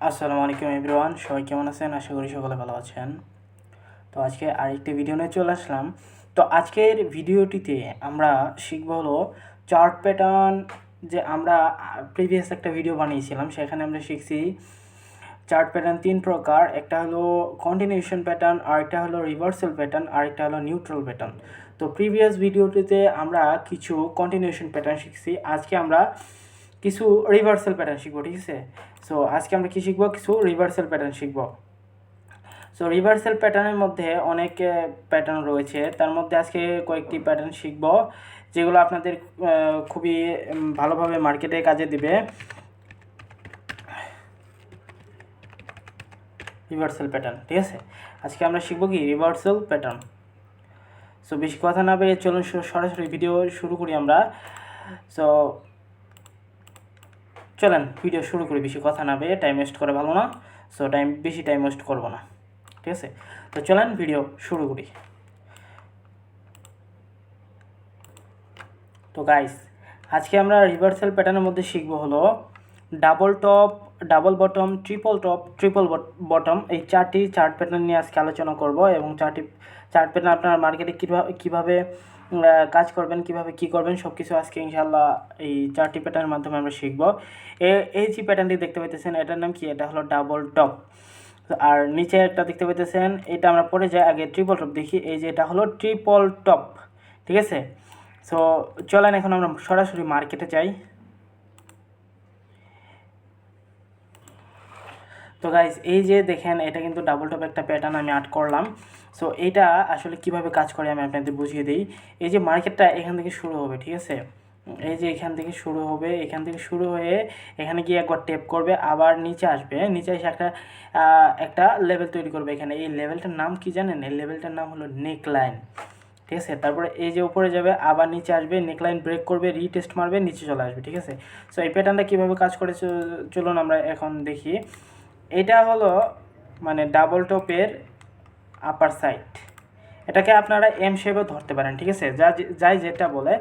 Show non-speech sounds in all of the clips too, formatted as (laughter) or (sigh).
আসসালামু আলাইকুম এভরিওয়ান, সবাই কেমন আছেন? আশা করি সকলে ভালো আছেন। তো আজকে আরেকটি ভিডিও নিয়ে চলে আসলাম। তো আজকের ভিডিওটিতে আমরা শিখব হলো চার্ট প্যাটার্ন যে আমরা প্রিভিয়াস একটা ভিডিও বানিয়েছিলাম, সেখানে আমরা শিখছি চার্ট প্যাটার্ন তিন প্রকার। একটা হলো কন্টিনিউশন প্যাটার্ন আরেকটা হলো রিভার্সাল প্যাটার্ন আরেকটা হলো নিউট্রাল প্যাটার্ন তো প্রিভিয়াস ভিডিওটিতে আমরা কিছু কন্টিনিউশন প্যাটার্ন শিখছি। আজকে আমরা কিছু রিভার্সাল প্যাটার্ন শিখব, ঠিক আছে? সো আজকে আমরা কী শিখব? কিছু রিভার্সাল প্যাটার্ন শিখব। সো রিভার্সাল প্যাটার্নের মধ্যে অনেক প্যাটার্ন রয়েছে। তার মধ্যে আজকে কয়েকটি প্যাটার্ন শিখব, যেগুলো আপনাদের খুবই ভালোভাবে মার্কেটে কাজে দিবে। রিভার্সাল প্যাটার্ন ঠিক আছে? আজকে আমরা শিখব কি? রিভার্সাল প্যাটার্ন সো বেশি কথা না বেরিয়ে চলুন সরাসরি ভিডিও শুরু করি আমরা। সো চলেন ভিডিও শুরু করি, বেশি কথা না পেয়ে টাইম ওয়েস্ট করে ভালো না সো টাইম বেশি টাইম ওয়েস্ট করব না, ঠিক আছে? তো চলেন ভিডিও শুরু করি। তো গাইস আজকে আমরা রিভার্সাল প্যাটার্নের মধ্যে শিখব হলো double top double bottom triple top triple bottom এই চারটি চার্ট প্যাটার্ন নিয়ে আজকে আলোচনা করব এবং চারটি চার্ট প্যাটার্ন আপনার মার্কেটে কীভাবে কীভাবে কাজ করবেন, কীভাবে কি করবেন সব কিছু আজকে ইনশাল্লাহ এই চারটি প্যাটার্নের মাধ্যমে আমরা শিখব। এই যে প্যাটার্নটি দেখতে পাইতেছেন, এটার নাম কি? এটা হলো ডাবল টপ আর নিচে একটা দেখতে পাইতেছেন, এটা আমরা পরে যাই, আগে ট্রিপল টপ দেখি। এই যে এটা হলো ট্রিপল টপ ঠিক আছে? সো চলেন এখন আমরা সরাসরি মার্কেটে যাই। তো গাইজ এই যে দেখেন, এটা কিন্তু ডাবল টপ একটা প্যাটার্ন আমি আর্ট করলাম। সো এইটা আসলে কীভাবে কাজ করে আমি আপনাদের বুঝিয়ে দিই। এই যে মার্কেটটা এখান থেকে শুরু হবে, ঠিক আছে? এই যে এখান থেকে শুরু হবে, এখান থেকে শুরু হয়ে এখানে গিয়ে একবার টেপ করবে, আবার নিচে আসবে। নিচে এসে একটা একটা লেভেল তৈরি করবে এখানে। এই লেভেলটার নাম কি জানেন? এই লেভেলটার নাম হলো নেক লাইন ঠিক আছে? তারপরে এই যে উপরে যাবে, আবার নিচে আসবে নেকলাইন ব্রেক করবে রিটেস্ট মারবে, নিচে চলে আসবে, ঠিক আছে? সো এই প্যাটার্নটা কীভাবে কাজ করে চলুন আমরা এখন দেখি। এটা হলো মানে ডাবল টপের আপার সাইড এটাকে আপনারা এম শেপও ধরতে পারেন, ঠিক আছে? যা যাই যেটা বলে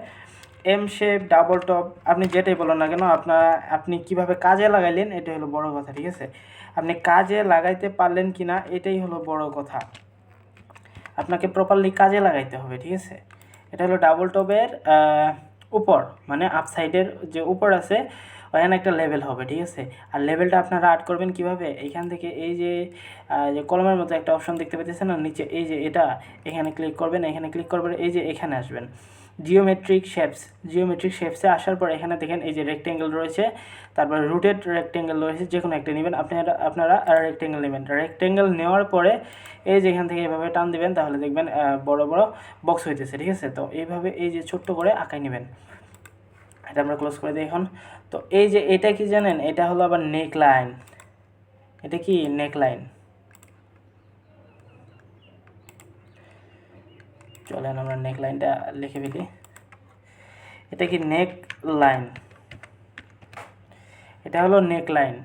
এম শেপ ডাবল টপ আপনি যেটাই বলেন না কেন, আপনার, আপনি কীভাবে কাজে লাগাইলেন এটা হলো বড় কথা, ঠিক আছে? আপনি কাজে লাগাইতে পারলেন কি না এটাই হলো বড় কথা। আপনাকে প্রপারলি কাজে লাগাইতে হবে, ঠিক আছে? এটা হলো ডাবল টপের উপর মানে আপ সাইডের যে উপর আছে ওখানে একটা লেভেল হবে, ঠিক আছে? আর লেভেলটা আপনারা আর্ট করবেন কীভাবে? এইখান থেকে এই যে যে কলমের মতো একটা অপশন দেখতে পেতেছেন না, নিচে এই যে এটা, এখানে ক্লিক করবেন, এখানে ক্লিক করবেন, এই যে এখানে আসবেন। জিওমেট্রিক শেপস জিওমেট্রিক শেপসে আসার পর এখানে দেখেন এই যে রেক্টেঙ্গেল রয়েছে, তারপর রুটেড রেক্টেঙ্গেল রয়েছে যে কোনো একটা নেবেন। আপনারা আপনারা রেক্টেঙ্গেল নেবেন। রেক্টেঙ্গেল নেওয়ার পরে এই যে এখান থেকে এভাবে টান দিবেন, তাহলে দেখবেন বড় বড় বক্স হইতেছে, ঠিক আছে? তো এইভাবে এই যে ছোট্ট করে আঁকাই নেবেন। এটা আমরা ক্লোজ করে দিই এখন। তো এই যে এটা কি জানেন? এটা হলো আবার নেক লাইন এটা কি? নেক লাইন চলেন আমরা নেক লাইনটা লিখে ফেলি। এটা কি নেক লাইন এটা হলো নেক লাইন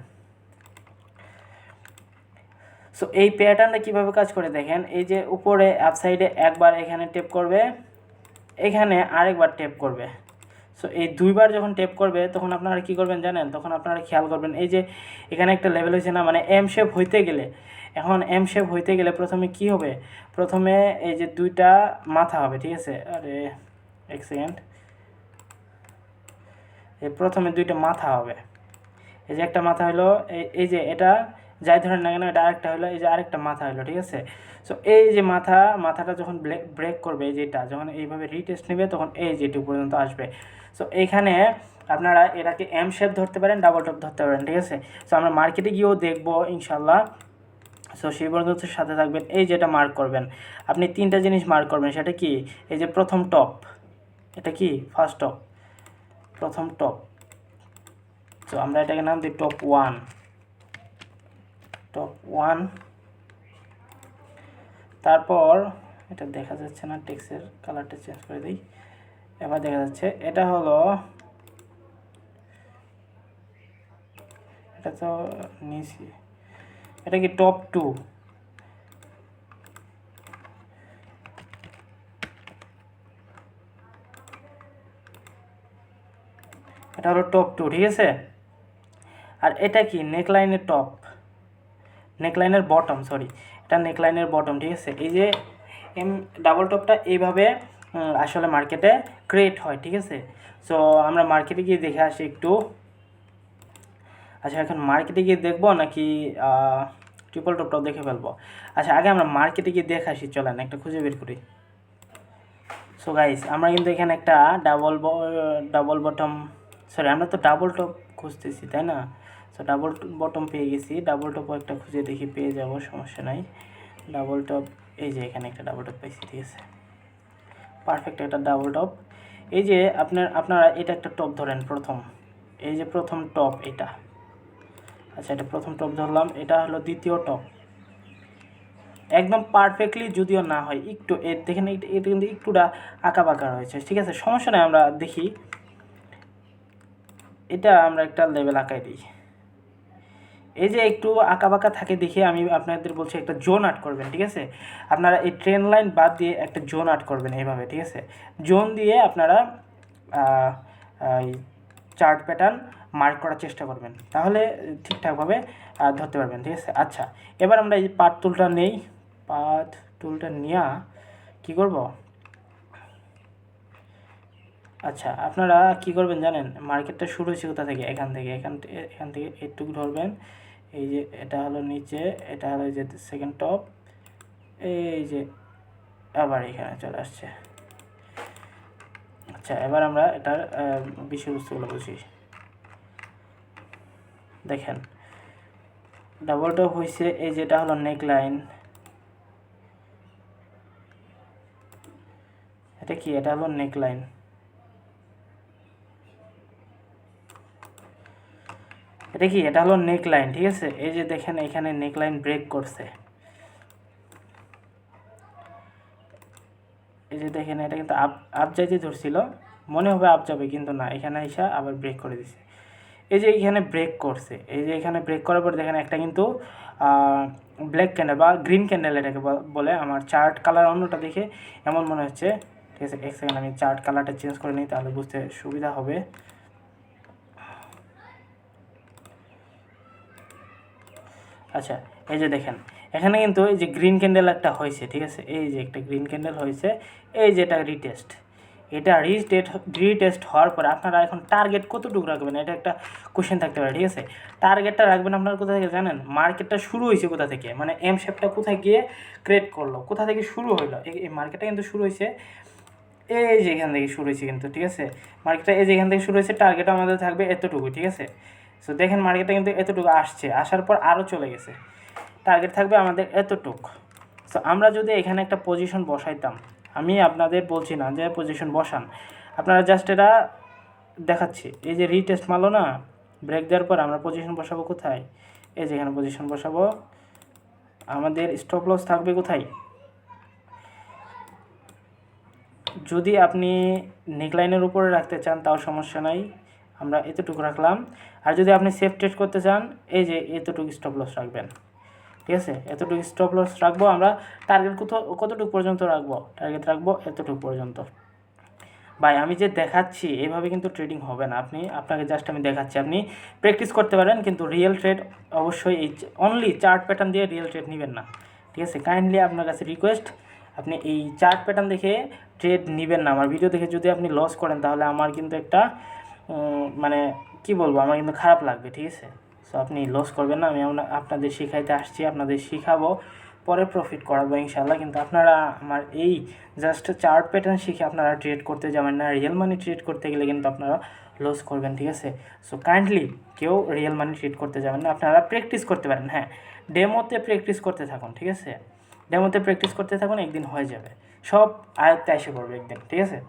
সো এই প্যাটার্নটা কীভাবে কাজ করে দেখেন? এই যে উপরে আপ সাইডে একবার এখানে টেপ করবে, এখানে আরেকবার টেপ করবে। সো এই দুইবার যখন টেপ করবে, তখন আপনারা কি করবেন জানেন? তখন আপনারা খেয়াল করবেন, এই যে এখানে একটা লেভেল হয়েছে না মানে এম শেপ হইতে গেলে। এখন এম শেপ হইতে গেলে প্রথমে কি হবে? প্রথমে এই যে দুইটা মাথা হবে, ঠিক আছে? আরে, এক সেকেন্ড প্রথমে দুইটা মাথা হবে। এই যে একটা মাথা হলো এই এই যে এটা, যাই ধরেন না কেন, এটা আরেকটা হলো, এই যে আরেকটা মাথা হলো, ঠিক আছে? সো এই যে মাথা, মাথাটা যখন ব্রেক করবে, এই যেটা যখন এইভাবে রিটেস্ট নেবে, তখন এই যেটুকু পর্যন্ত আসবে। সো এইখানে আপনারা এটাকে এম শেপ ধরতে পারেন ডাবল টপ ধরতে পারেন, ঠিক আছে? সো আমরা মার্কেটে গিয়েও দেখব ইনশাল্লাহ সো সেই পর্যন্ত সাথে থাকবেন, এই যেটা মার্ক করবেন। আপনি তিনটা জিনিস মার্ক করবেন, সেটা কি? এই যে প্রথম টপ এটা কি? ফার্স্ট টপ প্রথম টপ তো আমরা এটাকে নাম দিই টপ ওয়ান টপ ওয়ান তারপর, এটা দেখা যাচ্ছে না টেক্সের কালারটা চেঞ্জ করে দিই। এবার দেখা যাচ্ছে, এটা হলো, এটা তো নিয়েছি এটা কি টপ টু এটা হলো টপ টু ঠিক আছে? আর এটা কি? নেকলাইনের টপ নেকলাইনের বটম সরি এটা নেকলাইনের বটম ঠিক আছে? এই যে এম ডাবল টপটা এইভাবে আসলে মার্কেটে ক্রিয়েট হয়, ঠিক আছে? সো আমরা মার্কেটে গিয়ে দেখে আসি একটু। আচ্ছা এখন মার্কেটে গিয়ে দেখব নাকি ট্রিপল টপটাও দেখে ফেলব? আচ্ছা আগে আমরা মার্কেটে গিয়ে দেখে আসি, চলেন একটা খুঁজে বের করি। সো গাইস আমরা কিন্তু এখানে একটা ডাবল ডাবল বটম সরি আমরা তো ডাবল টপ খুঁজতেছি, তাই না? সো ডাবল বটম পেয়ে গেছি ডাবল টপও একটা খুঁজে দেখি, পেয়ে যাব, সমস্যা নাই। ডাবল টপ এই যে এখানে একটা ডাবল টপ পাইছি, ঠিক আছে? পারফেক্ট একটা ডাবল টপ এই যে আপনার, আপনারা এটা একটা টপ ধরেন প্রথম। এই যে প্রথম টপ এটা। আচ্ছা এটা প্রথম টপ ধরলাম, এটা হলো দ্বিতীয় টপ একদম পারফেক্টলি যদিও না হয়, একটু এর দেখেন এটা কিন্তু একটুটা আঁকা বাঁকা রয়েছে, ঠিক আছে? সমস্যা নেই, আমরা দেখি। এটা আমরা একটা লেভেল আঁকাই দিই। এই যে একটু আঁকা বাঁকা থাকে দেখে আমি আপনাদের বলছি একটা জোন আর্ট করবেন, ঠিক আছে? আপনারা এই ট্রেন লাইন বাদ দিয়ে একটা জোন আর্ট করবেন এইভাবে, ঠিক আছে? জোন দিয়ে আপনারা চার্ট প্যাটার্ন মার্ক করার চেষ্টা করবেন, তাহলে ঠিকঠাকভাবে ধরতে পারবেন, ঠিক আছে? আচ্ছা এবার আমরা এই পাট টুলটা নেই, পাট টুলটা নেওয়া কী করব? আচ্ছা আপনারা কি করবেন জানেন? মার্কেটটা শুরু হয়েছে কোথা থেকে? এখান থেকে। এখান থেকে এখান থেকে এইটুকু ধরবেন। এই যে এটা হলো নিচে, এটা হলো যে সেকেন্ড টপ এই যে আবার এখানে চলে আসছে। আচ্ছা এবার আমরা এটার বিষয়বস্তুগুলো বুঝি। দেখেন ডাবল টপ হয়েছে এই যেটা হলো নেক লাইন এটা কি? এটা হলো নেক লাইন এটা কি? এটা হলো নেক লাইন ঠিক আছে? এই যে দেখেন, এখানে নেক লাইন ব্রেক করছে। এই যে দেখেন, এটা কিন্তু আপ আপ যাইতে ধরছিল। মনে হবে আপ যাবে কিন্তু না। এখানে এসে আবার ব্রেক করে দিছে। এই যে এখানে ব্রেক করছে। এই যে এখানে ব্রেক করার পর দেখেন, একটা কিন্তু ব্ল্যাক ক্যান্ডেল বা গ্রিন ক্যান্ডেল এটাকে বলে। আমার চার্ট কালার অন্যটা দেখে এমন মনে হচ্ছে। ঠিক আছে, এক সেকেন্ড আমি চার্ট কালারটা চেঞ্জ করে নিই, তাহলে বুঝতে সুবিধা হবে। আচ্ছা এই যে দেখেন, এখানে কিন্তু এই যে গ্রিন ক্যান্ডেল একটা হয়েছে, ঠিক আছে? এই যে একটা গ্রিন ক্যান্ডেল হয়েছে, এই যে এটা রিটেস্ট এটা রিটেস্ট রিটেস্ট হওয়ার পরে আপনারা এখন টার্গেট কতটুকু রাখবেন? এটা একটা কোশ্চেন থাকতে পারে, ঠিক আছে? টার্গেটটা রাখবেন আপনারা কোথা থেকে জানেন? মার্কেটটা শুরু হয়েছে কোথা থেকে? মানে এম শেপটা কোথায় গিয়ে ক্রিয়েট করল? কোথা থেকে শুরু এই- এই মার্কেটটা কিন্তু শুরু হয়েছে, এই যে এখান থেকে শুরু হয়েছে কিন্তু, ঠিক আছে? মার্কেটটা এই যে এখান থেকে শুরু হয়েছে টার্গেট আমাদের থাকবে এতটুকু ঠিক আছে? সো দেখেন মার্কেটটা কিন্তু এতটুকু আসছে, আসার পর আরও চলে গেছে। টার্গেট থাকবে আমাদের এতটুক। সো আমরা যদি এখানে একটা পজিশন বসাইতাম, আমি আপনাদের বলছি না যে পজিশন বসান। আপনারা জাস্ট এটা দেখাচ্ছি। এই যে রিটেস্ট মারলো না ব্রেক দেওয়ার পর আমরা পজিশন বসাবো কোথায়? এই যে এখানে পজিশন বসাবো। আমাদের স্টপ লস থাকবে কোথায়? যদি আপনি নেকলাইনের উপরে রাখতে চান, তাও সমস্যা নাই। আমরা এতটুকু রাখলাম। আর যদি আপনি সেফ ট্রেড করতে চান, এই যে এতটুকু স্টপ লস রাখবেন। ঠিক আছে? এতটুকু স্টপ লস রাখব আমরা টার্গেট কত, কতটুকু পর্যন্ত রাখব? টার্গেট রাখব এতটুকু পর্যন্ত। ভাই, আমি যে দেখাচ্ছি এইভাবে কিন্তু ট্রেডিং হবে না। আপনি, আপনাকে জাস্ট আমি দেখাচ্ছি। আপনি প্র্যাকটিস করতে পারেন, কিন্তু রিয়েল ট্রেড অবশ্যই এই অনলি চার্ট প্যাটার্ন দিয়ে রিয়েল ট্রেড নেবেন না। ঠিক আছে? কাইন্ডলি আপনার কাছে রিকোয়েস্ট আপনি এই চার্ট প্যাটার্ন দেখে ট্রেড নেবেন না। আমার ভিডিও দেখে যদি আপনি লস করেন, তাহলে আমার কিন্তু একটা মানে কি বলব, আমার কিন্তু খারাপ লাগবে, ঠিক আছে? সো আপনি লস করবেন না, আমি আপনা- আপনাদের শেখাইতে আসছি, আপনাদের শেখাবো, পরে প্রফিট করাবো ইনশাল্লাহ কিন্তু আপনারা আমার এই জাস্ট চার্ট প্যাটার্ন শিখে আপনারা ট্রেড করতে যাবেন না রিয়েল মানি ট্রেড করতে গেলে কিন্তু আপনারা লস করবেন, ঠিক আছে? সো কাইন্ডলি কেউ রিয়েল মানি ট্রেড করতে যাবেন না, আপনারা প্র্যাকটিস করতে পারেন হ্যাঁ? ডেমোতে প্র্যাকটিস করতে থাকুন, ঠিক আছে? ডেমোতে প্র্যাকটিস করতে থাকুন, একদিন হয়ে যাবে। সব আয়ত্তে এসে পড়বে একদিন, ঠিক আছে?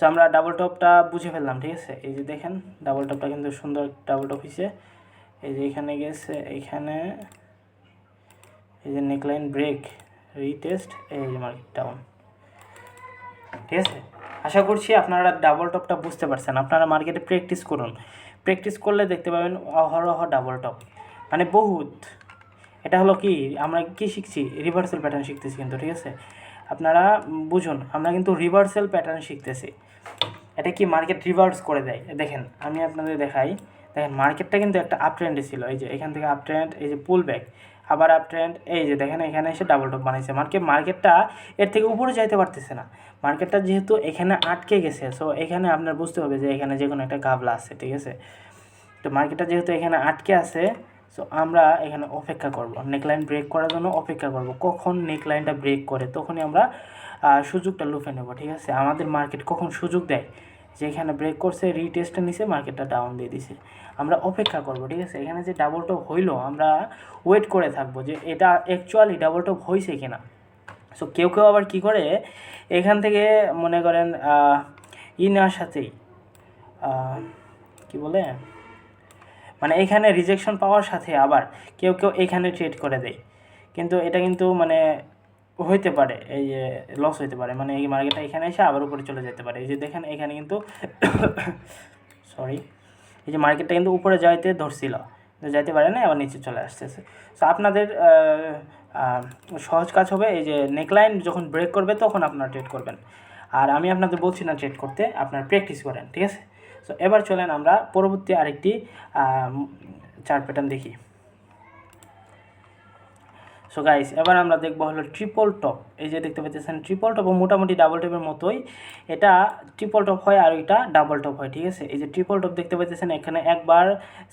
সো আমরা ডাবল টপটা বুঝে ফেললাম, ঠিক আছে? এই যে দেখেন ডাবল টপটা কিন্তু সুন্দর ডাবল টপ হিসে এই যে এখানে গেছে এইখানে এই যে নেকলাইন ব্রেক রিটেস্ট এই যে মার্কেট ডাউন ঠিক আছে? আশা করছি আপনারা ডাবল টপটা বুঝতে পারছেন। আপনারা মার্কেটে প্র্যাকটিস করুন। প্র্যাকটিস করলে দেখতে পাবেন অহরহ ডাবল টপ মানে বহুত। এটা হলো কি, আমরা কি শিখছি? রিভার্সাল প্যাটার্ন শিখতেছি কিন্তু, ঠিক আছে? আপনারা বুঝুন, আমরা কিন্তু রিভার্সাল প্যাটার্ন শিখতেছি। এটা কি মার্কেট রিভার্স করে দেয়? দেখেন, আমি আপনাদের দেখাই। দেখেন মার্কেটটা কিন্তু একটা আপ ট্রেন্ডে ছিল। এই যে, এখান থেকে আপ ট্রেন্ড এই যে পুল ব্যাক আবার আপ ট্রেন্ড এই যে দেখেন, এখানে এসে ডাবল টপ বানাইছে মার্কেট মার্কেটটা এর থেকে উপরে যাইতে পারতেছে না। মার্কেটটা যেহেতু এখানে আটকে গেছে সো এখানে আপনার বুঝতে হবে যে এখানে যে কোনো একটা গাবলা আছে, ঠিক আছে? তো মার্কেটটা যেহেতু এখানে আটকে আছে সো আমরা এখানে অপেক্ষা করব। নেকলাইন ব্রেক করার জন্য অপেক্ষা করব। কখন নেকলাইনটা ব্রেক করে, তখনই আমরা সুযোগটা লুফে নেব, ঠিক আছে? আমাদের মার্কেট কখন সুযোগ দেয়? যে এখানে ব্রেক করছে রিটেস্টে নিছে মার্কেটটা ডাউন দিয়ে দিছে। আমরা অপেক্ষা করব, ঠিক আছে? এখানে যে ডাবল টপ হইল, আমরা ওয়েট করে থাকব যে এটা অ্যাকচুয়ালি ডাবল টপ হয়েছে কিনা। সো কেউ কেউ আবার কি করে? এখান থেকে মনে করেন ই নেওয়ার সাথেই কি বলে? মানে এখানে রিজেকশন পাওয়ার সাথে আবার কেউ কেউ এখানে ট্রেড করে দেয়। কিন্তু এটা কিন্তু মানে হইতে পারে, এই যে লস হইতে পারে। মানে এই মার্কেটটা এখানে এসে আবার উপরে চলে যেতে পারে। এই যে দেখেন, এখানে কিন্তু (coughs) সরি এই যে মার্কেটটা কিন্তু উপরে যাইতে ধরছিল। যাইতে পারে না, আবার নিচে চলে আসতেছে। তো আপনাদের সহজ কাজ হবে এই যে নেকলাইন যখন ব্রেক করবে তখন আপনারা ট্রেড করবেন। আর আমি আপনাদের বলছি না ট্রেড করতে, আপনারা প্র্যাকটিস করেন, ঠিক আছে? সো এবার চলেন আমরা পরবর্তী আরেকটি চার্ট প্যাটার্ন দেখি। সো গাইস এবার আমরা দেখব হলো ট্রিপল টপ এই যে দেখতে পাচ্ছেন ট্রিপল টপ মোটামুটি ডাবল টপের মতোই। এটা ট্রিপল টপ হয় আর এটা ডাবল টপ হয়, ঠিক আছে? এই যে ট্রিপল টপ দেখতে পাচ্ছেন, এখানে একবার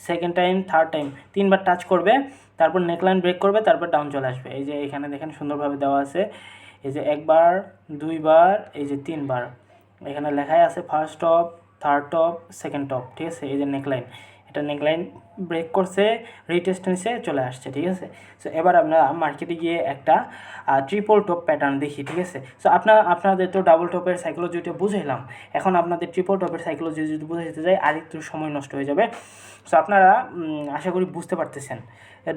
সেকেন্ড টাইম থার্ড টাইম তিনবার টাচ করবে, তারপর নেকলাইন ব্রেক করবে, তারপর ডাউন চলে আসবে। এই যে এখানে দেখেন, সুন্দরভাবে দেওয়া আছে। এই যে একবার, দুইবার, এই যে তিনবার। এখানে লেখাই আছে first top third top second top ঠিক আছে? এই যে নেকলাইন এটা নেকলাইন ব্রেক করছে রিটেস্ট নিছে, চলে আসছে, ঠিক আছে? সো এবার আমরা মার্কেটে গিয়ে একটা ট্রিপল টপ প্যাটার্ন দেখি, ঠিক আছে? সো আপনার আপনাদের তো ডাবল টপের সাইকোলজিটা বুঝাইলাম। এখন আপনাদের ট্রিপল টপের সাইকোলজি যদি বুঝাইতে যাই আর একটু সময় নষ্ট হয়ে যাবে। সো আপনারা আশা করি বুঝতে পারতেছেন।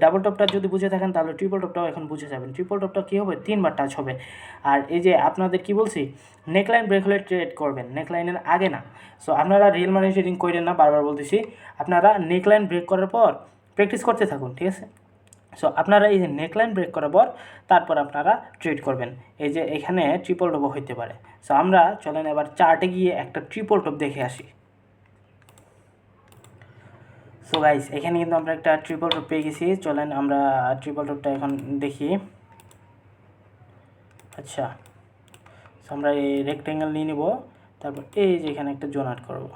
ডাবল টপটা যদি বুঝে থাকেন, তাহলে ট্রিপল টপটাও এখন বুঝে যাবেন। ট্রিপল টপটা কী হবে? তিনবার টাচ হবে। আর এই যে আপনাদের কি বলছি? নেকলাইন ব্রেক হলে ট্রেড করবেন। নেকলাইনের আগে না। সো আপনারা রিয়েল মানি ট্রেডিং করেন না, বারবার বলতেছি। আপনারা নেকলাইন ব্রেক করার পর প্র্যাকটিস করতে থাকুন, ঠিক আছে? সো আপনারা এই যে নেকলাইন ব্রেক করার পর তারপর আপনারা ট্রেড করবেন। এই যে এখানে ট্রিপল টপও হইতে পারে। সো আমরা চলেন এবার চার্টে গিয়ে একটা ট্রিপল টপ দেখে আসি। সো গাইস এখানে কিন্তু আমরা একটা ট্রিপল টপ পেয়ে গেছি। চলেন আমরা ট্রিপল টপটা এখন দেখি। আচ্ছা। সো আমরা এই রেক্টেঙ্গেল নিয়ে নিব। তারপর এই যে এখানে একটা জোন আট করব।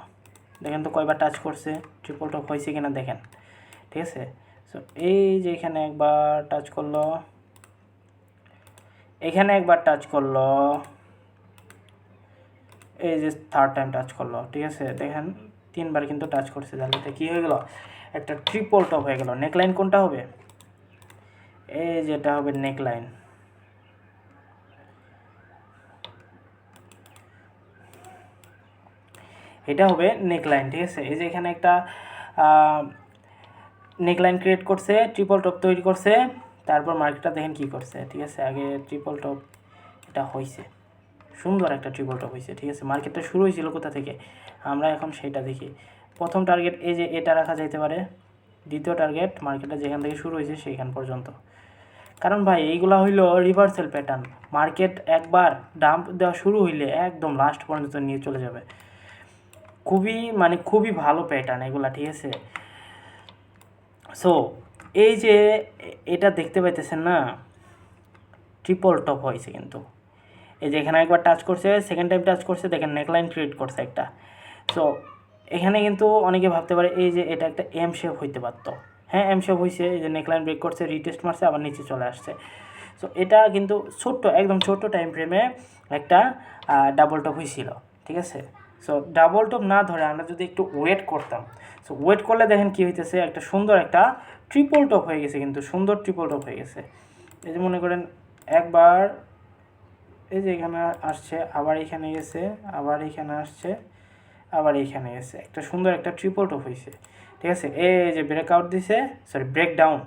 দেখেন তো কয়বার টাচ করছে ট্রিপল টপ হয়েছে কিনা দেখেন, ঠিক আছে? সো এই যে এখানে একবার টাচ করল, এখানে একবার টাচ করল, এই যে থার্ড টাইম টাচ করল, ঠিক আছে? দেখেন, তিনবার কিন্তু টাচ করছে এটা কী হয়ে গেল? একটা ট্রিপল টপ হয়ে গেল। নেকলাইন কোনটা হবে? এই যেটা হবে নেকলাইন এটা হবে নেকলাইন ঠিক আছে? এই যে এখানে একটা নেকলাইন ক্রিয়েট করছে ট্রিপল টপ তৈরি করছে, তারপর মার্কেটটা দেখেন কি করছে, ঠিক আছে? আগে ট্রিপল টপ এটা হয়েছে সুন্দর একটা ট্রিপল টপ হয়েছে ঠিক আছে? মার্কেটটা শুরু হয়েছিল কোথা থেকে? আমরা এখন সেটা দেখি। প্রথম টার্গেট এই যে এটা রাখা যাইতে পারে, দ্বিতীয় টার্গেট মার্কেটটা যেখান থেকে শুরু হয়েছে সেইখান পর্যন্ত। কারণ ভাই, এইগুলা হইল রিভার্সাল প্যাটার্ন মার্কেট একবার ডাম্প দেওয়া শুরু হইলে একদম লাস্ট পর্যন্ত নিয়ে চলে যাবে। খুবই মানে খুবই ভালো প্যাটার্ন এগুলা, ঠিক আছে? সো এই যে এটা দেখতে পাইতেছেন না? ট্রিপল টপ হয়েছে কিন্তু। এই যে এখানে একবার টাচ করছে সেকেন্ড টাইম টাচ করছে, দেখেন নেকলাইন ক্রিয়েট করছে একটা। সো এখানে কিন্তু অনেকে ভাবতে পারে, এই যে এটা একটা এম শেপ হইতে পারতো। হ্যাঁ এম শেপ হয়েছে এই যে নেকলাইন ব্রেক করছে রিটেস্ট মারছে, আবার নিচে চলে আসছে। সো এটা কিন্তু ছোট্ট, একদম ছোট্ট টাইম ফ্রেমে একটা ডাবল টপ হয়েছিল ঠিক আছে? সো ডাবল টপ না ধরে আমরা যদি একটু ওয়েট করতাম। সো ওয়েট করলে দেখেন কী হইতেছে, একটা সুন্দর একটা ট্রিপল টপ হয়ে গেছে কিন্তু, সুন্দর ট্রিপল টপ হয়ে গেছে। এই যে মনে করেন, একবার এই যে এখানে আসছে, আবার এখানে গেছে, আবার এখানে আসছে, আবার এখানে গেছে। একটা সুন্দর একটা ট্রিপল টপ হয়েছে ঠিক আছে? এই যে ব্রেক আউট দিছে sorry break down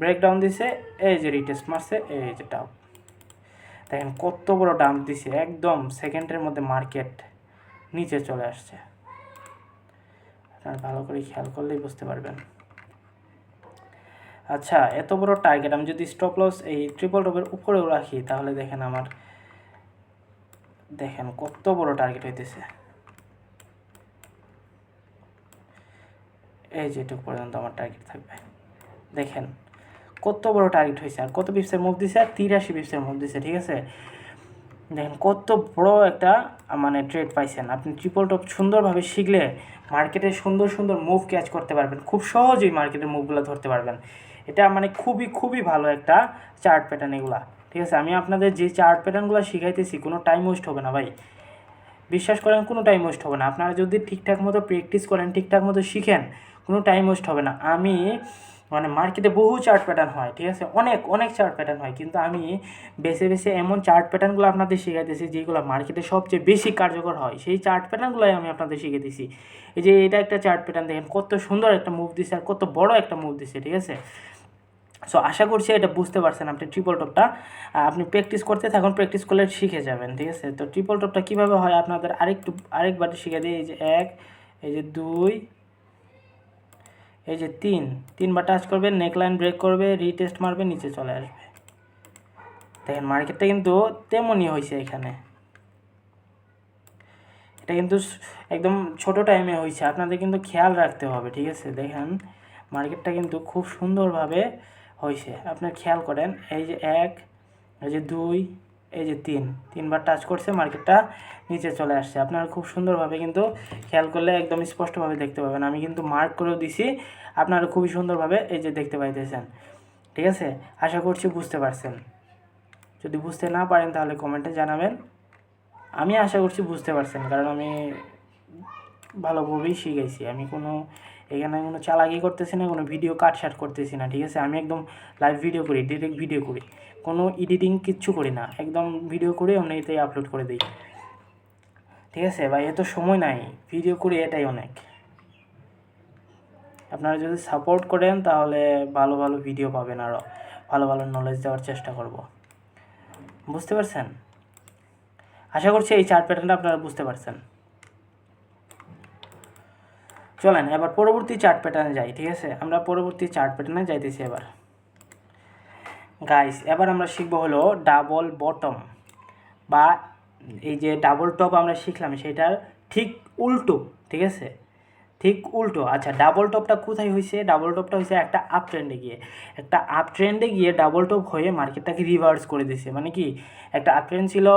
break down দিছে, এই যে রিটেস্ট মারছে, এই যে ডাউন দেখেন কত বড় ডাম্প দিছে, একদম সেকেন্ডের মধ্যে মার্কেট নিচে চলে আসছে। আপনারা ভালো করে খেয়াল করলেই বুঝতে পারবেন। আচ্ছা এত বড় টার্গেট আমি যদি স্টপ লস এই ট্রিপল টপের উপরেও রাখি, তাহলে দেখেন আমার, দেখেন কত বড় টার্গেট হইতেছে। এই যেটুকু পর্যন্ত আমার টার্গেট থাকবে। দেখেন কত বড় টার্গেট হয়েছে আর কত পিপসের মুভ দিছে? আর তিরাশি পিপসের মুভ দিছে, ঠিক আছে? দেখেন কত বড় একটা মানে ট্রেড পাইছেন। আপনি ট্রিপল টপ সুন্দরভাবে শিখলে মার্কেটে সুন্দর সুন্দর মুভ ক্যাচ করতে পারবেন। খুব সহজেই মার্কেটের মুভগুলো ধরতে পারবেন। এটা মানে খুবই খুবই ভালো একটা চার্ট প্যাটার্ন এগুলা। ঠিক আছে, আমি আপনাদের যে চার্ট প্যাটার্নগুলো শিখাইতেছি, কোনো টাইম ওয়েস্ট হবে না ভাই। বিশ্বাস করেন, কোনো টাইম ওয়েস্ট হবে না। আপনারা যদি ঠিকঠাক মতো প্র্যাকটিস করেন, ঠিকঠাক মতো শিখেন, কোনো টাইম ওয়েস্ট হবে না। আমি মানে মার্কেটে বহু চার্ট প্যাটার্ন হয়, ঠিক আছে? অনেক অনেক চার্ট প্যাটার্ন হয়। কিন্তু আমি বেছে বেছে এমন চার্ট প্যাটার্নগুলো আপনাদের শিখাইতেছি, যেগুলো মার্কেটে সবচেয়ে বেশি কার্যকর হয়। সেই চার্ট প্যাটার্নগুলোই আমি আপনাদের শিখিয়েছি এই যে এটা একটা চার্ট প্যাটার্ন দেখেন কত সুন্দর একটা মুভ দিছে আর কত বড় একটা মুভ দিছে, ঠিক আছে? সো আশা করছি এটা বুঝতে পারছেন আপনি ট্রিপল টপটা আপনি প্র্যাকটিস করতে থাকুন প্র্যাকটিস করলে শিখে যাবেন, ঠিক আছে? তো ট্রিপল টপটা কীভাবে হয় আপনাদের আরেকটু, আরেকবার শিখে দিই। এই যে এক, এই যে দুই এই যে তিন, তিনবার টাচ করবে নেকলাইন ব্রেক করবে রিটেস্ট মারবে, নিচে চলে আসবে। দেখেন মার্কেটটা কিন্তু তেমনই হয়েছে এখানে। এটা কিন্তু একদম ছোট টাইমে হয়েছে। আপনাদের কিন্তু খেয়াল রাখতে হবে, ঠিক আছে? দেখেন মার্কেটটা কিন্তু খুব সুন্দরভাবে হয়েছে। আপনার খেয়াল করেন, এই যে এক, এই যে দুই, এই যে তিন। তিনবার টাচ করছে মার্কেটটা নিচে চলে আসছে। আপনারা খুব সুন্দরভাবে কিন্তু খেয়াল করলে একদম স্পষ্টভাবে দেখতে পাবেন। আমি কিন্তু মার্ক করেও দিছি আপনারা খুবই সুন্দরভাবে এই যে দেখতে পাইতেছেন। ঠিক আছে? আশা করছি বুঝতে পারছেন। যদি বুঝতে না পারেন তাহলে কমেন্টে জানাবেন। আমি আশা করছি বুঝতে পারছেন, কারণ আমি ভালোভাবেই শিখেছি আমি কোনো, এখানে কোনো চালাকি করতেছি না, কোনো ভিডিও কাট কাটসাট করতেছি না, ঠিক আছে? আমি একদম লাইভ ভিডিও করি ডিরেক্ট ভিডিও করি। কোনো এডিটিং কিচ্ছু করি না। একদম ভিডিও করে এমনিতেই আপলোড করে দিই। ঠিক আছে? ভাই, এত সময় নাই। ভিডিও করি এটাই অনেক। আপনারা যদি সাপোর্ট করেন, তাহলে ভালো ভালো ভিডিও পাবেন আরও ভালো ভালো নলেজ দেওয়ার চেষ্টা করব। বুঝতে পারছেন? আশা করছি এই চার্ট প্যাটার্নটা আপনারা বুঝতে পারছেন। চলেন, এবার পরবর্তী চার্ট প্যাটার্নে যাই, ঠিক আছে? আমরা পরবর্তী চার্ট প্যাটার্নে যাইতেছি এবার। গাইস এবার আমরা শিখব হলো ডাবল বটম বা এই যে ডাবল টপ আমরা শিখলাম, সেটার ঠিক উল্টো, ঠিক আছে? ঠিক উল্টো। আচ্ছা ডাবল টপটা কোথায় হয়েছে ডাবল টপটা হয়েছে একটা আপ ট্রেন্ডে গিয়ে। একটা আপ ট্রেন্ডে গিয়ে ডাবল টপ হয়ে মার্কেটটাকে রিভার্স করে দিছে। মানে কি? একটা আপ ট্রেন্ড ছিল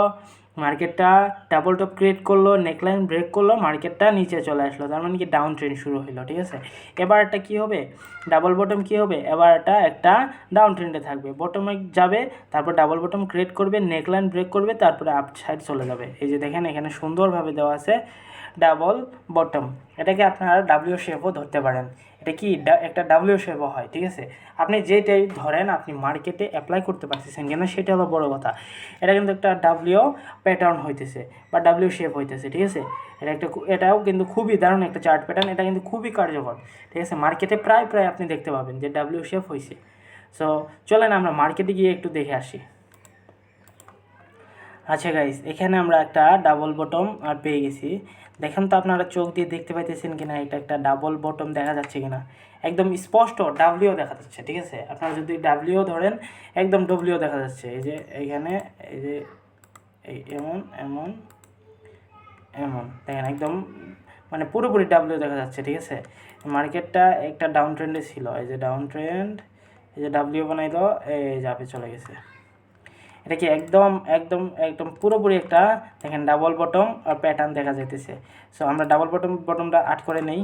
মার্কেটটা ডাবল টপ ক্রিয়েট করল নেকলাইন ব্রেক করল মার্কেটটা নিচে চলে আসলো। তার মানে কি? ডাউন ট্রেন্ড শুরু হলো ঠিক আছে? এবার একটা কী হবে? ডাবল বটম কী হবে? এবার এটা একটা ডাউন ট্রেন্ডে থাকবে। বটমে যাবে, তারপর ডাবল বটম ক্রিয়েট করবে নেকলাইন ব্রেক করবে, তারপরে আপ সাইড চলে যাবে। এই যে দেখেন, এখানে সুন্দরভাবে দেওয়া আছে ডাবল বটম। এটাকে আপনারা ডাব্লিউ শেপও ধরতে পারেন। এটা কি একটা ডাব্লিউ শেপও হয়, ঠিক আছে? আপনি যেটাই ধরেন, আপনি মার্কেটে অ্যাপ্লাই করতে পারতেছেন কিনা, সেটা হলো বড় কথা। এটা কিন্তু একটা ডাব্লিউ প্যাটার্ন হইতেছে, বা ডাব্লিউ শেপ হইতেছে, ঠিক আছে? এটা একটা এটাও কিন্তু খুবই দারুণ একটা চার্ট প্যাটার্ন এটা কিন্তু খুবই কার্যকর, ঠিক আছে? মার্কেটে প্রায় প্রায় আপনি দেখতে পাবেন যে ডাব্লিউ শেপ হয়েছে সো চলেন আমরা মার্কেটে গিয়ে একটু দেখে আসি। আচ্ছা গাইস এখানে আমরা একটা ডাবল বটম আর পেয়ে গেছি। দেখেন তো আপনারা চোখ দিয়ে দেখতে পাইতেছেন কিনা, এটা একটা ডাবল বটম দেখা যাচ্ছে কিনা। একদম স্পষ্ট ডাব্লিউ দেখা যাচ্ছে, ঠিক আছে? আপনারা যদি ডাব্লিউ ধরেন, একদম ডব্লিউ দেখা যাচ্ছে। এই যে এখানে, এই যে এমন এমন এমন। দেখেন একদম মানে পুরোপুরি ডাব্লিউ দেখা যাচ্ছে, ঠিক আছে? মার্কেটটা একটা ডাউন ট্রেন্ডে ছিল। এই যে ডাউন ট্রেন্ড এই যে ডাব্লিউ বানাইলো, এই যাবে চলে গেছে। এটা কি একদম একদম একদম পুরোপুরি একটা দেখেন ডাবল বটম আর প্যাটার্ন দেখা যাইতেছে। সো আমরা ডাবল বটম বটমটা আট করে নেই।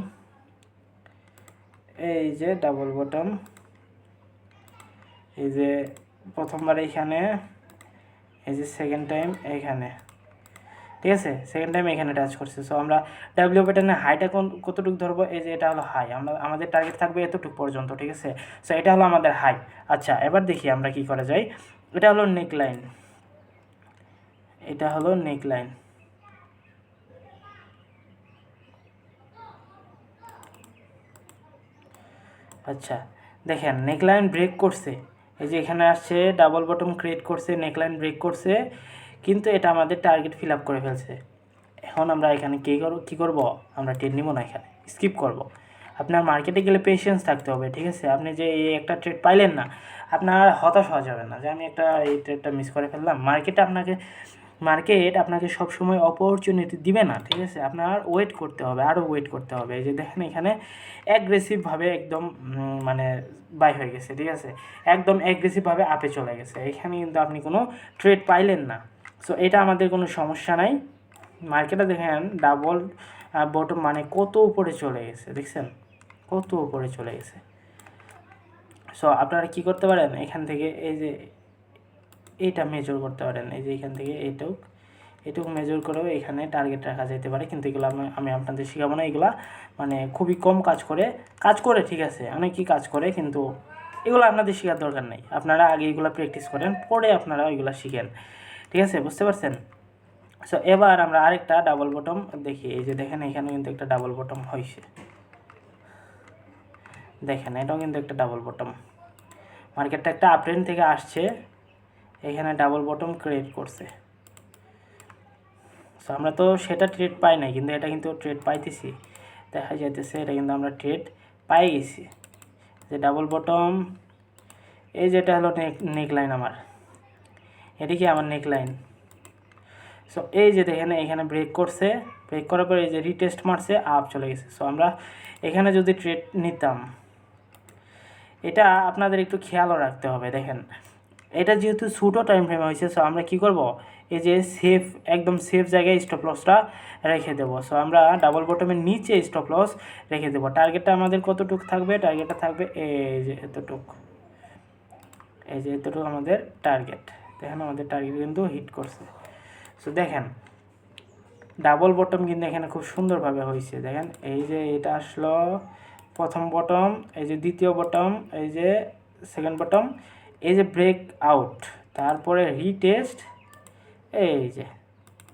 এই যে ডাবল বটম এই যে প্রথমবার এইখানে এই যে সেকেন্ড টাইম এইখানে ঠিক আছে? সেকেন্ড টাইম এখানে টাচ করছে। সো আমরা ডাব্লিউ প্যাটার্নে হাইটা কোন, কতটুকু ধরবো? এই যে এটা হলো হাই আমরা, আমাদের টার্গেট থাকবে এতটুকু পর্যন্ত, ঠিক আছে? সো এটা হলো আমাদের হাই আচ্ছা এবার দেখি আমরা কি করা যায়। এটা হলো নেক লাইন এটা হলো নেক লাইন আচ্ছা দেখেন নেকলাইন ব্রেক করছে। এই যে এখানে আসছে ডাবল বটম ক্রিয়েট করছে নেকলাইন ব্রেক করছে, কিন্তু এটা আমাদের টার্গেট ফিল আপ করে ফেলছে। এখন আমরা এখানে কী করব, কী করব? আমরা ট্রেড নিব না এখানে স্কিপ করব। আপনার মার্কেটে গেলে পেশেন্স থাকতে হবে, ঠিক আছে? আপনি যে এই একটা ট্রেড পাইলেন না আপনার হতাশ হওয়া যাবে না। যে আমি একটা এই ট্রেডটা মিস করে ফেললাম মার্কেটে আপনাকে মার্কেট আপনাকে সবসময় অপরচুনিটি দিবে না, ঠিক আছে? আপনার ওয়েট করতে হবে আরও ওয়েট করতে হবে। এই যে দেখেন এখানে অ্যাগ্রেসিভভাবে একদম মানে বাই হয়ে গেছে, ঠিক আছে? একদম অ্যাগ্রেসিভভাবে আপে চলে গেছে। এখানে কিন্তু আপনি কোনো ট্রেড পাইলেন না। সো এটা আমাদের কোনো সমস্যা নাই। মার্কেটে দেখেন ডাবল বটম মানে কত উপরে চলে গেছে, দেখছেন? কত উপরে চলে গেছে। সো আপনারা কি করতে পারেন? এখান থেকে এই যে এইটা মেজর করতে পারেন। এই যে এখান থেকে এইটুক এটুকু মেজর করেও এখানে টার্গেট রাখা যেতে পারে। কিন্তু এগুলো আমি আমি আপনাদের শেখাবো না। এগুলা মানে খুবই কম কাজ করে কাজ করে ঠিক আছে, অনেকই কাজ করে, কিন্তু এগুলো আপনাদের শেখার দরকার নেই। আপনারা আগে এগুলো প্র্যাকটিস করেন, পরে আপনারা ওইগুলো শিখেন। ঠিক আছে, বুঝতে পারছেন? সো এবার আমরা আরেকটা ডাবল বটম দেখি। এই যে দেখেন, এখানে কিন্তু একটা ডাবল বটম হয়েছে দেখেন, এটাও কিন্তু একটা ডাবল বটম মার্কেটটা একটা আপট্রেন্ড থেকে আসছে, এখানে ডাবল বটম ক্রিয়েট করছে। সো আমরা তো সেটা ট্রেড পাই নাই, কিন্তু এটা কিন্তু ট্রেড পাইতেছি। দেখা যাইতেছে, এটা কিন্তু আমরা ট্রেড পাই গেছি। যে ডাবল বটম এই যেটা হলো নেক লাইন আমার। এটি কি আমার নেক লাইন সো এই যে দেখেন, এখানে ব্রেক করছে। ব্রেক করার পরে এই যে রিটেস্ট মারছে আপ চলে গেছে। সো আমরা এখানে যদি ট্রেড নিতাম এটা আপনাদের একটু খেয়ালও রাখতে হবে, দেখেন। এটা যেহেতু ছোটো টাইম ফ্রেমে হয়েছে সো আমরা কি করব? এই যে সেফ একদম সেফ জায়গায় স্টপ লসটা রেখে দেবো। সো আমরা ডাবল বটমের নিচে স্টপ লস রেখে দেবো। টার্গেটটা আমাদের কতটুক থাকবে? টার্গেটটা থাকবে এই যে এতটুক। এই যে এতটুকু আমাদের টার্গেট দেখেন আমাদের টার্গেট কিন্তু হিট করছে। সো দেখেন ডাবল বটম কিন্তু এখানে খুব সুন্দরভাবে হয়েছে। দেখেন, এই যে এটা আসলো প্রথম বটম এই যে দ্বিতীয় বটম এই যে সেকেন্ড বটম এই যে ব্রেক আউট তারপরে রিটেস্ট এই যে,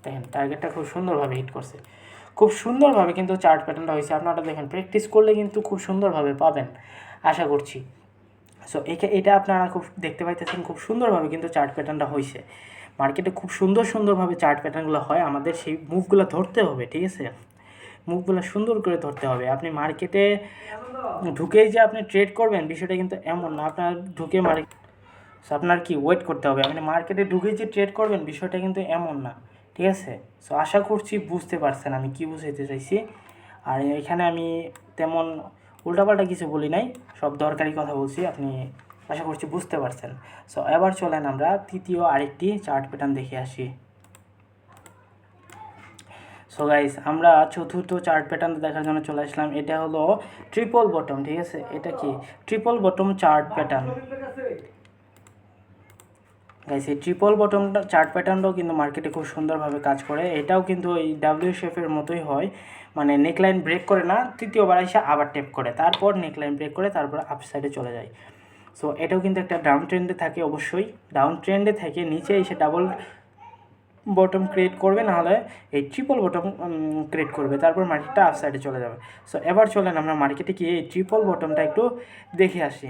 দেখেন টার্গেটটা খুব সুন্দরভাবে হিট করছে। খুব সুন্দরভাবে কিন্তু চার্ট প্যাটার্নটা হয়েছে। আপনারা দেখেন প্র্যাকটিস করলে কিন্তু খুব সুন্দরভাবে পাবেন, আশা করছি। সো এটা আপনারা খুব দেখতে পাইতেছেন, খুব সুন্দরভাবে কিন্তু চার্ট প্যাটার্নটা হয়েছে মার্কেটে খুব সুন্দর সুন্দরভাবে চার্ট প্যাটার্নগুলো হয়। আমাদের সেই মুভগুলো ধরতে হবে, ঠিক আছে? মুভগুলো সুন্দর করে ধরতে হবে। আপনি মার্কেটে ঢুকেই যে আপনি ট্রেড করবেন, বিষয়টা কিন্তু এমন না। আপনার ঢুকে মার্কেট আপনার কি ওয়েট করতে হবে? আপনি মার্কেটে ঢুকেই যে ট্রেড করবেন, বিষয়টা কিন্তু এমন না। ঠিক আছে? সো আশা করছি বুঝতে পারছেন আমি কি বুঝাইতে চাইছি। আর এখানে আমি তেমন উল্টাপাল্টা কিছু বলি নাই। সব দরকারি কথা বলছি, আপনি আশা করছি বুঝতে পারছেন। সো এবার চলেন আমরা তৃতীয় আরেকটি চার্ট প্যাটার্ন দেখে আসি। সো গাইস আমরা চতুর্থ চার্ট প্যাটার্ন দেখার জন্য চলে আসলাম। এটা হলো ট্রিপল বটম ঠিক আছে? এটা কি? Triple bottom chart pattern guys এই ট্রিপল বটমটা চার্ট প্যাটার্নটাও কিন্তু মার্কেটে খুব সুন্দরভাবে কাজ করে। এটাও কিন্তু এই ডাব্লিউ শেফের মতোই হয়। মানে নেকলাইন ব্রেক করে না, তৃতীয়বার এসে আবার টেপ করে। তারপর নেকলাইন ব্রেক করে তারপর আপ সাইডে চলে যায়। সো এটাও কিন্তু একটা ডাউন ট্রেন্ডে থাকে অবশ্যই। ডাউন ট্রেন্ডে থেকে নিচে এসে ডাবল বটম ক্রিয়েট করবে, নাহলে এই ট্রিপল বটম ক্রিয়েট করবে, তারপর মার্কেটটা আপ সাইডে চলে যাবে। সো এবার চলেন আমরা মার্কেটে গিয়ে এই ট্রিপল বটমটা একটু দেখে আসি।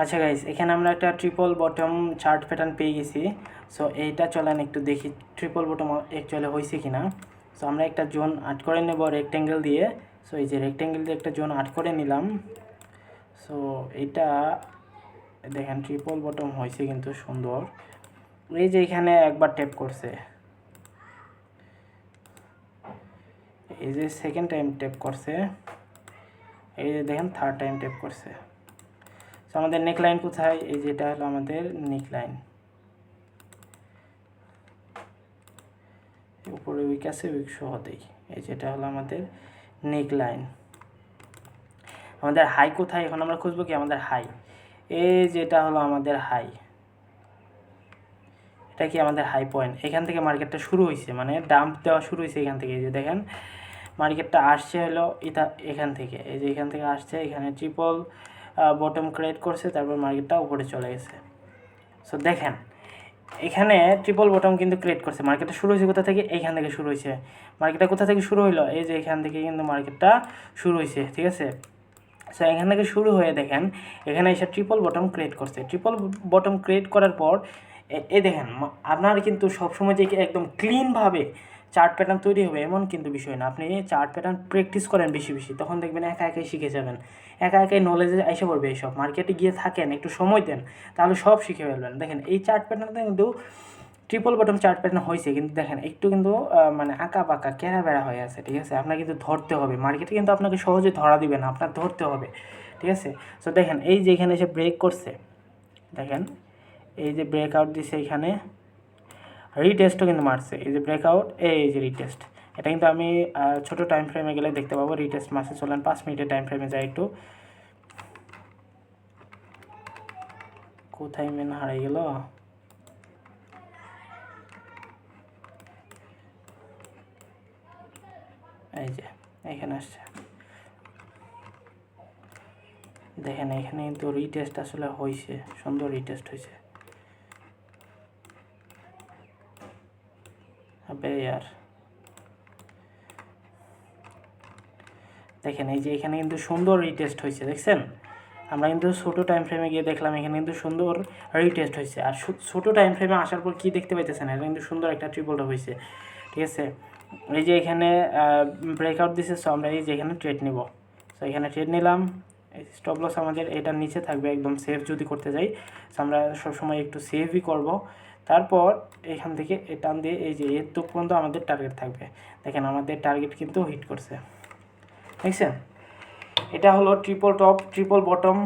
আচ্ছা গাইস এখানে আমরা একটা ট্রিপল বটম চার্ট প্যাটার্ন পেয়ে গেছি। সো এইটা চলেন একটু দেখি ট্রিপল বটম অ্যাকচুয়ালি হয়েছে কি না সো আমরা একটা জোন আট করে নেব রেক্ট্যাঙ্গেল দিয়ে। সো এই যে রেক্ট্যাঙ্গেল দিয়ে একটা জোন আট করে নিলাম। সো এটা, দেখেন ট্রিপল বটম হয়েছে কিন্তু সুন্দর। এই যে এখানে একবার টেপ করছে। এই যে সেকেন্ড টাইম টেপ করছে। এই যে দেখেন থার্ড টাইম টেপ করছে। তো আমাদের নেক লাইন কোথায়? এই যেটা হলো আমাদের নেক লাইন উপরে উইক আছে উইক সহ দেই। এই যেটা হলো আমাদের নেক লাইন আমাদের হাই কোথায়? এখন আমরা খুঁজবো কি? আমাদের হাই এই যেটা হলো আমাদের হাই এটা কি আমাদের হাই পয়েন্ট এখান থেকে মার্কেটটা শুরু হয়েছে মানে ডাম্প দেওয়া শুরু হয়েছে এখান থেকে। যে দেখেন, মার্কেটটা আসছে হলো এটা এখান থেকে। এই যে এখান থেকে আসছে, এখানে ট্রিপল বটম ক্রিয়েট করছে, তারপর মার্কেটটা উপরে চলে গেছে। সো দেখেন, এখানে ট্রিপল বটম কিন্তু ক্রিয়েট করছে। মার্কেটটা শুরু হয়েছে কোথা থেকে? এইখান থেকে শুরু হয়েছে। মার্কেটটা কোথা থেকে শুরু হলো এই যে এখান থেকে কিন্তু মার্কেটটা শুরু হয়েছে ঠিক আছে? সো এখান থেকে শুরু হয়ে দেখেন, এখানে এসে ট্রিপল বটম ক্রিয়েট করছে। ট্রিপল বটম ক্রিয়েট করার পর এ- দেখেন আপনার কিন্তু সবসময় যে একদম ক্লিনভাবে চার্ট প্যাটার্ন তৈরি হবে এমন কিন্তু বিষয় না। আপনি চার্ট প্যাটার্ন প্র্যাকটিস করেন বেশি বেশি, তখন দেখবেন একা একাই শিখে যাবেন। একা একাই নলেজে এসে পড়বে এইসব মার্কেটে গিয়ে থাকেন, একটু সময় দেন, তাহলে সব শিখে ফেলবেন। দেখেন, এই চার্ট প্যাটার্নটা কিন্তু ট্রিপল বটম চার্ট প্যাটার্ন হয়েছে, কিন্তু দেখেন, একটু কিন্তু মানে আঁকা বাঁকা কেরা বেড়া হয়ে আছে, ঠিক আছে? আপনার কিন্তু ধরতে হবে। মার্কেটে কিন্তু আপনাকে সহজে ধরা দিবে না, আপনার ধরতে হবে, ঠিক আছে? সো দেখেন, এই যে এখানে এসে ব্রেক করছে, দেখেন এই যে ব্রেক আউট দিছে এখানে রিটেস্টও কিন্তু মারছে। এই যে ব্রেকআউট এই যে রিটেস্ট এটা কিন্তু আমি ছোট টাইম ফ্রেমে গেলে দেখতে পাবো রিটেস্ট মাসে চলেন পাঁচ মিনিটের টাইম ফ্রেমে যাই একটু। কোথায় মেন হারিয়ে গেল? এই যে, এখানে আসছে। দেখেন, এখানে কিন্তু রিটেস্ট আসলে হয়েছে সুন্দর রিটেস্ট হয়েছে আবে ইয়ার দেখেন, এই যে এখানে কিন্তু সুন্দর রিটেস্ট হয়েছে, দেখছেন? আমরা কিন্তু ছোটো টাইম ফ্রেমে গিয়ে দেখলাম, এখানে কিন্তু সুন্দর রিটেস্ট হয়েছে। আর ছোটো টাইম ফ্রেমে আসার পর কী দেখতে পাইতেছেন? এটা কিন্তু সুন্দর একটা ট্রিপলটা হয়েছে, ঠিক আছে? এই যে এখানে ব্রেকআউট দিছে সো আমরা এই যে এখানে ট্রেড নিব। সো এখানে ট্রেড নিলাম। স্টপ লস আমাদের এটার নিচে থাকবে, একদম সেভ যদি করতে যাই। সো আমরা সবসময় একটু সেভই করব। তারপর এখান থেকে টান দিয়ে এই যে এর তো পর্যন্ত আমাদের টার্গেট থাকবে। দেখেন আমাদের টার্গেট কিন্তু হিট করছে। দেখছেন? এটা হলো ট্রিপল টপ ট্রিপল বটম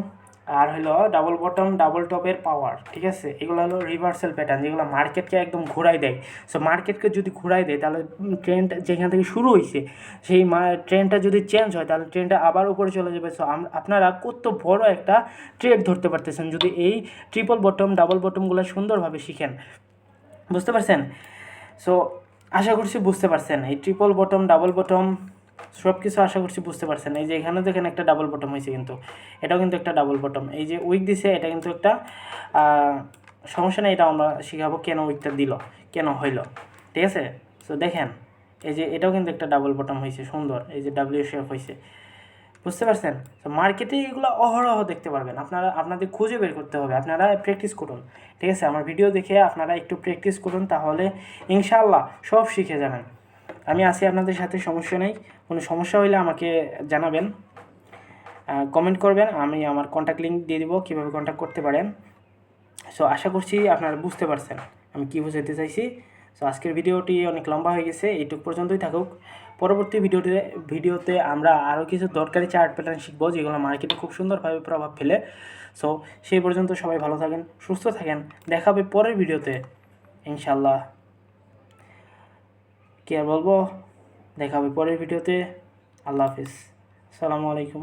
আর হলো ডাবল বটম ডাবল টপের পাওয়ার ঠিক আছে? এগুলো হলো রিভার্সাল প্যাটার্ন যেগুলো মার্কেটকে একদম ঘুরাই দেয়। সো মার্কেটকে যদি ঘুরাই দেয়, তাহলে ট্রেন্ড যেখান থেকে শুরু হয়েছে সেই ট্রেনটা যদি চেঞ্জ হয়, তাহলে ট্রেনটা আবার উপরে চলে যাবে। সো আপনারা কত বড় একটা ট্রেড ধরতে পারতেছেন যদি এই ট্রিপল বটম ডাবল বটমগুলো সুন্দরভাবে শিখেন। বুঝতে পারছেন? সো আশা করছি বুঝতে পারছেন। এই ট্রিপল বটম ডাবল বটম সব কিছু আশা করছি বুঝতে পারছেন। এই যে এখানে দেখেন একটা ডাবল বটম হয়েছে কিন্তু। এটাও কিন্তু একটা ডাবল বটম এই যে উইক দিছে, এটা কিন্তু একটা সমস্যা নেই, এটা আমরা শিখাবো কেন উইকটা দিল, কেন হইল। ঠিক আছে? সো দেখেন, এই যে এটাও কিন্তু একটা ডাবল বটম হয়েছে, সুন্দর। এই যে ডাব্লিউ শেপ হয়েছে। বুঝতে পারছেন? তো মার্কেটে এগুলো অহরহ দেখতে পারবেন। আপনারা, আপনাদের খুঁজে বের করতে হবে। আপনারা প্র্যাকটিস করুন। ঠিক আছে? আমার ভিডিও দেখে আপনারা একটু প্র্যাকটিস করুন, তাহলে ইনশাআল্লাহ সব শিখে যাবেন। আমি আছি আপনাদের সাথে, সমস্যা নেই। কোনো সমস্যা হলে আমাকে জানাবেন। কমেন্ট করবেন, আমি আমার কন্ট্যাক্ট লিঙ্ক দিয়ে দিব, কীভাবে কন্ট্যাক্ট করতে পারেন। সো আশা করছি আপনারা বুঝতে পারছেন আমি কী বোঝাতে চাইছি। সো আজকের ভিডিওটি অনেক লম্বা হয়ে গেছে, এইটুক পর্যন্তই থাকুক। পরবর্তী ভিডিওতে ভিডিওতে আমরা আরও কিছু দরকারি চার্ট প্যাটার্ন শিখব, যেগুলো মার্কেটে খুব সুন্দরভাবে প্রভাব ফেলে। সো সেই পর্যন্ত সবাই ভালো থাকেন, সুস্থ থাকেন। দেখা হবে পরের ভিডিওতে ইনশাল্লাহ কি আর বলব? দেখা হবে পরের ভিডিওতে। আল্লাহ হাফিজ। আসসালামু আলাইকুম।